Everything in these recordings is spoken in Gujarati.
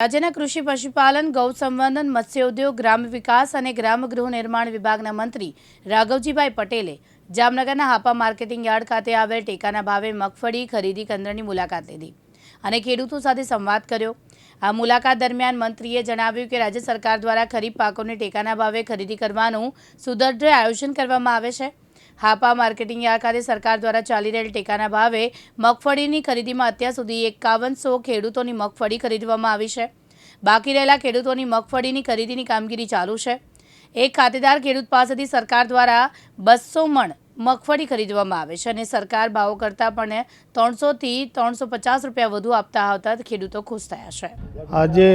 રાજ્યના કૃષિ, પશુપાલન, ગૌ સંવર્ધન, મત્સ્યોદ્યોગ, ગ્રામ વિકાસ અને ગ્રામ ગૃહ નિર્માણ વિભાગના મંત્રી રાઘવજીભાઈ પટેલે જામનગરના હાપા માર્કેટિંગ યાર્ડ ખાતે આવેલ ટેકાના ભાવે મગફળી ખરીદી કેન્દ્રની મુલાકાત લીધી અને ખેડૂતો સાથે સંવાદ કર્યો. આ મુલાકાત દરમિયાન મંત્રીએ જણાવ્યું કે રાજ્ય સરકાર દ્વારા ખરીફ પાકોને ટેકાના ભાવે ખરીદી કરવાનું સુદૃઢ આયોજન કરવામાં આવે છે. હાપા માર્કેટિંગ યાર્ડ ખાતે સરકાર દ્વારા ચાલી રહેલ ટેકાના ભાવે મગફળીની ખરીદીમાં અત્યાર સુધી એકાવનસો ખેડૂતોની મગફળી ખરીદવામાં આવી છે. બાકી રહેલા ખેડૂતોની મગફળીની ખરીદીની કામગીરી ચાલુ છે. એક ખાતેદાર ખેડૂત પાસેથી સરકાર દ્વારા બસો મણ મગફળી ખરીદવામાં આવે છે અને સરકાર ભાવો કરતાં પણ ત્રણસોથી ત્રણસો પચાસ રૂપિયા વધુ આપતા આવતા ખેડૂતો ખુશ થયા છે. આજે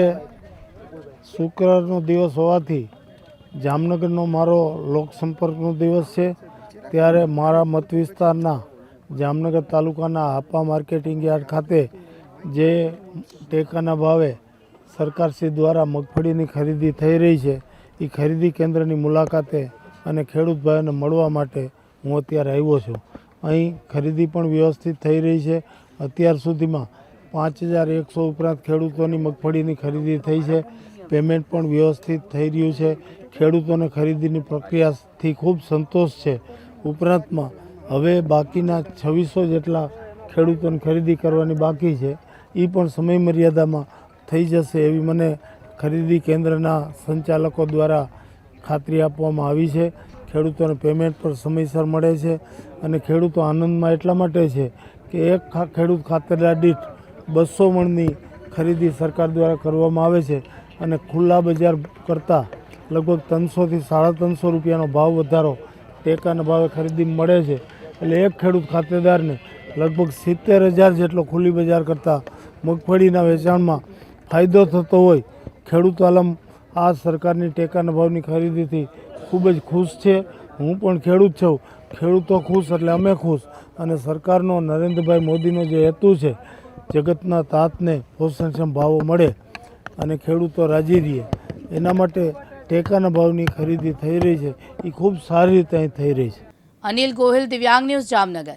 શુક્રનો દિવસ હોવાથી જામનગરનો મારો લોકસંપર્કનો દિવસ છે. ત્યારે મારા મત વિસ્તારના જામનગર તાલુકાના હાપા માર્કેટિંગ યાર્ડ ખાતે જે ટેકાના ભાવે સરકારશ્રી દ્વારા મગફળીની ખરીદી થઈ રહી છે એ ખરીદી કેન્દ્રની મુલાકાતે અને ખેડૂત ભાઈઓને મળવા માટે હું અત્યારે આવ્યો છું. અહીં ખરીદી પણ વ્યવસ્થિત થઈ રહી છે. અત્યાર સુધીમાં પાંચ હજાર એકસો ઉપરાંત ખેડૂતોની મગફળીની ખરીદી થઈ છે. પેમેન્ટ પણ વ્યવસ્થિત થઈ રહ્યું છે. ખેડૂતોને ખરીદીની પ્રક્રિયાથી ખૂબ સંતોષ છે. ઉપરાંતમાં હવે બાકીના છવ્વીસો જેટલા ખેડૂતોને ખરીદી કરવાની બાકી છે એ પણ સમય મર્યાદામાં થઈ જશે એવી મને ખરીદી કેન્દ્રના સંચાલકો દ્વારા ખાતરી આપવામાં આવી છે. ખેડૂતોને પેમેન્ટ પણ સમયસર મળે છે અને ખેડૂતો આનંદમાં એટલા માટે છે કે એક ખેડૂત ખાતરદાર દીઠ બસો મણની ખરીદી સરકાર દ્વારા કરવામાં આવે છે અને ખુલ્લા બજાર કરતાં લગભગ ત્રણસોથી સાડા ત્રણસો રૂપિયાનો ભાવ વધારો ટેકાના ભાવે ખરીદી મળે છે. એટલે એક ખેડૂત ખાતેદારને લગભગ સિત્તેર હજાર જેટલો ખુલ્લી બજાર કરતાં મગફળીના વેચાણમાં ફાયદો થતો હોય, ખેડૂત આલમ આ સરકારની ટેકાના ભાવની ખરીદીથી ખૂબ જ ખુશ છે. હું પણ ખેડૂત છું. ખેડૂતો ખુશ એટલે અમે ખુશ. અને સરકારનો નરેન્દ્રભાઈ મોદીનો જે હેતુ છે, જગતના તાતને પોષણક્ષમ ભાવો મળે અને ખેડૂતો રાજી રહે એના માટે ટેકાના ભાવની ખરીદી થઈ રહી છે. એ ખૂબ સારી રીતે અહીં થઈ રહી છે. અનિલ ગોહિલ, દિવ્યાંગ ન્યૂઝ જામનગર.